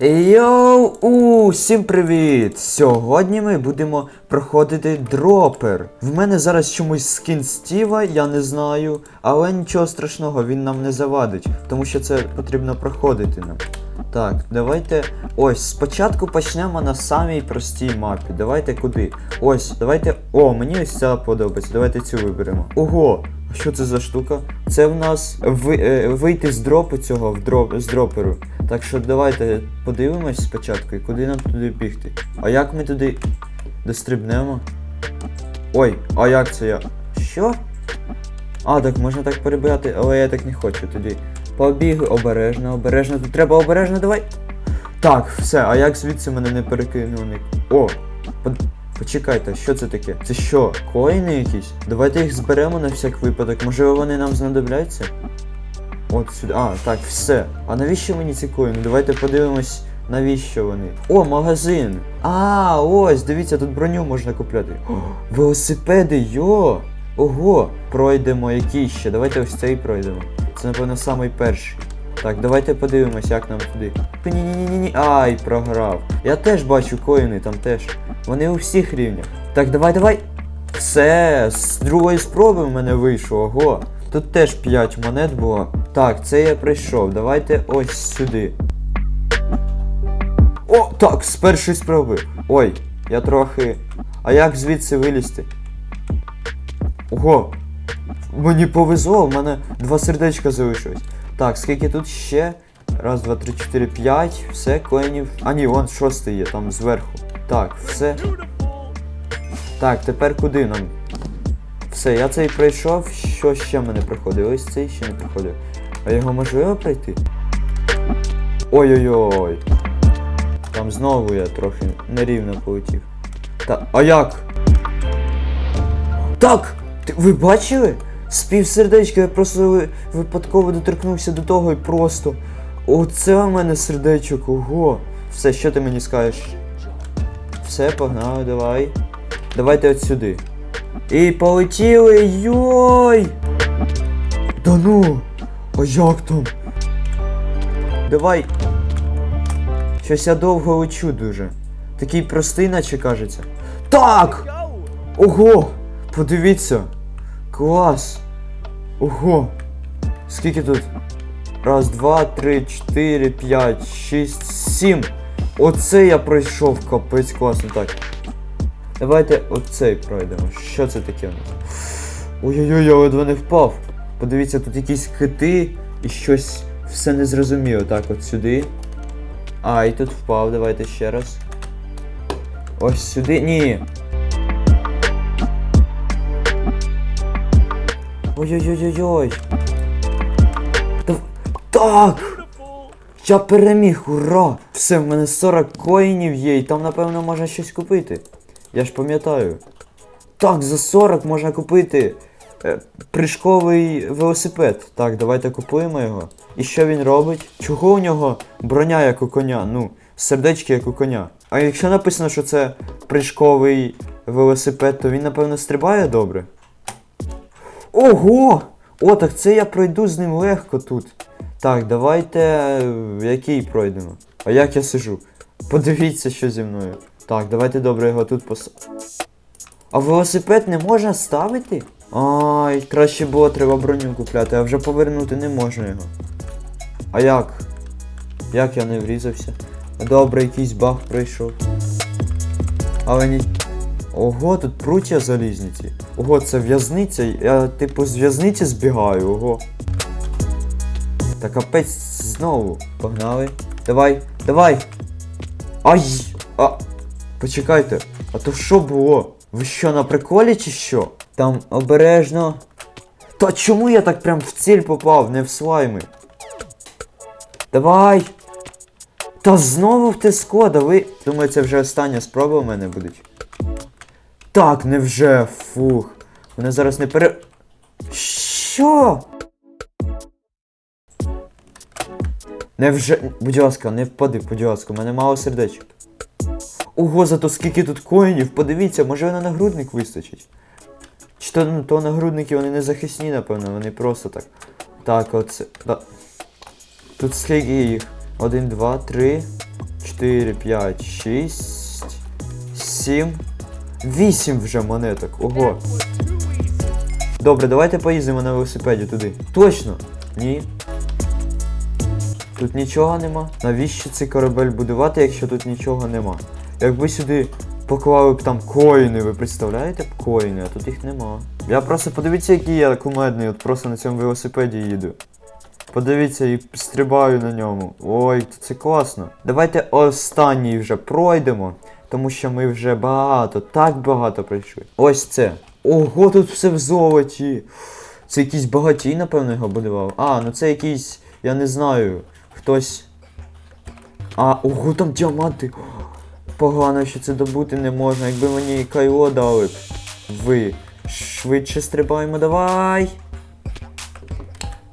Йоу, у, всім привіт! Сьогодні ми будемо проходити дропер. В мене зараз чомусь скін Стіва, я не знаю, але нічого страшного, він нам не завадить, тому що це потрібно проходити нам. Так, давайте. Ось, спочатку почнемо на самій простій мапі. Давайте куди? Ось, давайте. О, мені ось ця подобається. Давайте цю виберемо. Ого! Що це за штука? Це в нас е, вийти з дропу цього в дроп, з дроперу. Так що давайте подивимось спочатку, і куди нам туди бігти. А як ми туди дострибнемо? Ой, а як це я? Що? А, так можна так перебирати, але я так не хочу тоді. Побігли, обережно, обережно. Тут треба обережно, давай. Так, все, а як звідси мене не перекинули? О! По... Почекайте, що це таке? Це що, коїни якісь? Давайте їх зберемо на всяк випадок. Можливо вони нам знадобляться? От сюди. А, так, все. А навіщо мені ці коїни? Давайте подивимось, навіщо вони. О, магазин! А, ось, дивіться, тут броню можна купляти. О, велосипеди, йо! Ого! Пройдемо який ще. Давайте ось цей пройдемо. Це, напевно, самий перший. Так, давайте подивимось, як нам туди. Ні-ні-ні-ні. Ай, програв. Я теж бачу коїни, там теж. Вони у всіх рівнях. Так, давай, давай. Все, з другої спроби в мене вийшло, ого. Тут теж 5 монет було. Так, це я прийшов. Давайте ось сюди. О, так, з першої спроби. Ой, я трохи. А як звідси вилізти? Ого! Мені повезло, в мене два сердечка залишилось. Так, скільки тут ще? Раз, два, три, чотири, п'ять. Все, коїнів. А ні, вон шостий є, там зверху. Так, все. Так, тепер куди нам? Все, я цей пройшов. Що ще мене приходить? Ось цей ще не приходив. А його можливо пройти? Ой-ой-ой. Там знову я трохи нерівно полетів. Та. А як? Так! Ти, ви бачили? З півсердечка я просто випадково доторкнувся до того і просто. Оце у мене сердечок, ого. Все, що ти мені скажеш? Все, погнали, давай. Давайте от сюди. І полетіли, йой! Да ну! А як там? Давай. Щось я довго лечу дуже. Такий простий, наче кажеться. Так! Ого! Подивіться! Клас! Ого! Скільки тут? Раз, два, три, чотири, п'ять, шість, сім. Оце я пройшов, капець класно. Так. Давайте оцей пройдемо. Що це таке у нас? Ой-ой-ой, я ледве не впав. Подивіться, тут якісь кити і щось все незрозуміло. Так, от сюди. А, і тут впав, давайте ще раз. Ось сюди. Ні. Ой-ой-ой-ой-ой. Так! Я переміг, ура! Все, в мене 40 коїнів є, і там, напевно, можна щось купити. Я ж пам'ятаю. Так, за 40 можна купити е, прыжковий велосипед. Так, давайте купуємо його. І що він робить? Чого у нього броня як у коня? Ну, сердечки як у коня. А якщо написано, що це прыжковий велосипед, то він, напевно, стрибає добре. Ого! О, так це я пройду з ним легко тут. Так, давайте. е, Який пройдемо? А як я сижу? Подивіться, що зі мною. Так, давайте добре його тут пос. А велосипед не можна ставити? Ай, краще було треба броню купляти, а вже повернути не можна його. А як? Як я не врізався? Добре, якийсь баг пройшов. Але ні. Ого, тут пруття залізні ці. Ого, це в'язниця. Я типу з в'язниці збігаю, ого. Та капець знову. Погнали. Давай, давай. Ай! А! Почекайте, а то що було? Ви що, на приколі чи що? Там обережно. Та чому я так прям в ціль попав, не в слайми? Давай! Та знову в тиско, да ви. Думаю, це вже остання спроба в мене буде. Так, невже, фух. Мене зараз не пере. Що? Невже. Будь ласка, не впади, будь ласка, у мене мало сердечок. Ого, зато скільки тут коїнів, подивіться, може на нагрудник вистачить. Чи то, ну, то нагрудники вони не захисні, напевно, вони просто так. Так, оце. Да. Тут скільки їх? Один, два, три. 4, 5, 6, 7, 8 вже монеток. Ого. Добре, давайте поїздимо на велосипеді туди. Точно? Ні. Тут нічого нема. Навіщо цей корабель будувати, якщо тут нічого нема? Якби сюди поклали б там коїни, ви представляєте б коїни, а тут їх нема. Я просто подивіться, який я кумедний, от просто на цьому велосипеді їду. Подивіться і стрибаю на ньому. Ой, це класно. Давайте останній вже пройдемо, тому що ми вже багато, так багато пройшли. Ось це. Ого, тут все в золоті. Це якийсь багатій, напевно, його будував. А, ну це якийсь, я не знаю, хтось. А, ого, там діаманти. Погано, що це добути не можна. Якби мені кайло дали б. Ви. Швидше стрибаємо, давай.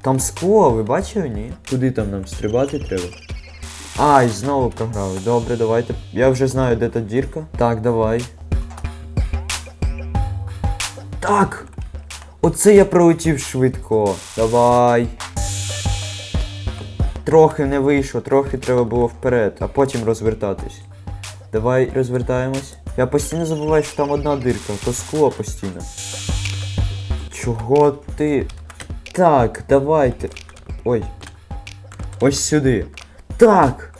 Там скло, ви бачили, ні? Куди там нам стрибати треба? Ай, знову програли. Добре, давайте. Я вже знаю, де та дірка. Так, давай. Так! Оце я пролетів швидко. Давай. Трохи не вийшло, трохи треба було вперед, а потім розвертатись. Давай розвертаємось. Я постійно забуваю, що там одна дирка, то скло постійно. Чого ти? Так, давайте. Ой. Ось сюди. Так.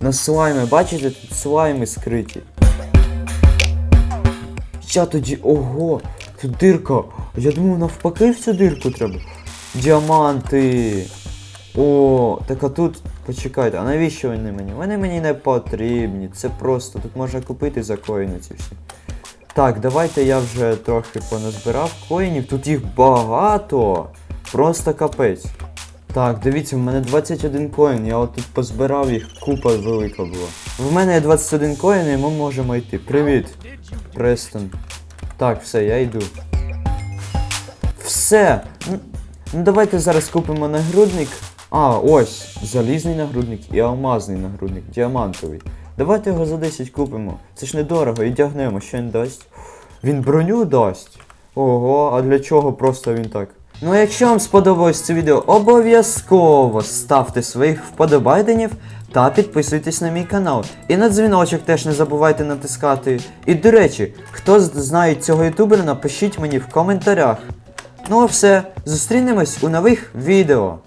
На слайми, бачите, тут слайми скриті. Я тоді. Ого! Тут дирка. Я думав навпаки в цю дирку треба. Діаманти. О, так а тут. Почекайте, а навіщо вони мені? Вони мені не потрібні. Це просто. Тут можна купити за коїни ці всі. Так, давайте я вже трохи поназбирав коїнів. Тут їх багато. Просто капець. Так, дивіться, в мене 21 коін, я от тут позбирав їх, купа велика була. В мене є 21 коін і ми можемо йти. Привіт, Престон. Так, все, я йду. Все. Ну, давайте зараз купимо нагрудник. А, ось, залізний нагрудник і алмазний нагрудник, діамантовий. Давайте його за 10 купимо. Це ж недорого, і дягнемо, що він дасть. Він броню дасть. Ого, а для чого просто він так? Ну а якщо вам сподобалось це відео, обов'язково ставте своїх вподобайденів та підписуйтесь на мій канал. І на дзвіночок теж не забувайте натискати. І до речі, хто знає цього ютубера, напишіть мені в коментарях. Ну а все, зустрінемось у нових відео.